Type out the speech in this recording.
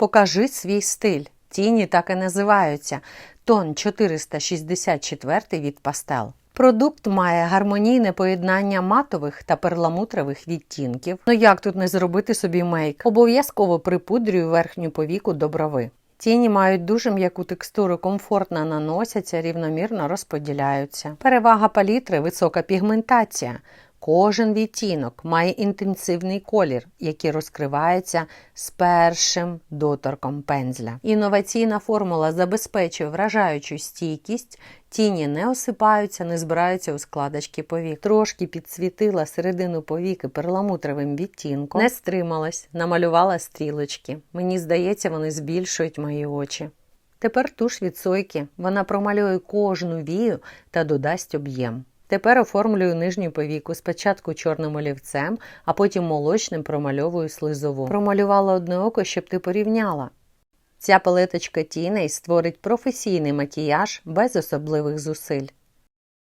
Покажи свій стиль. Тіні так і називаються. Тон 464 від пастел. Продукт має гармонійне поєднання матових та перламутрових відтінків. Ну як тут не зробити собі мейк? Обов'язково припудрюю верхню повіку до брови. Тіні мають дуже м'яку текстуру, комфортно наносяться, рівномірно розподіляються. Перевага палітри висока пігментація. Кожен відтінок має інтенсивний колір, який розкривається з першим доторком пензля. Інноваційна формула забезпечує вражаючу стійкість, тіні не осипаються, не збираються у складочки повік. Трошки підсвітила середину повіки перламутровим відтінком, не стрималась, намалювала стрілочки. Мені здається, вони збільшують мої очі. Тепер туш від сойки. Вона промалює кожну вію та додасть об'єм. Тепер оформлюю нижню повіку спочатку чорним олівцем, а потім молочним промальовую слизову. Промалювала одне око, щоб ти порівняла. Ця палеточка тіней створить професійний макіяж без особливих зусиль.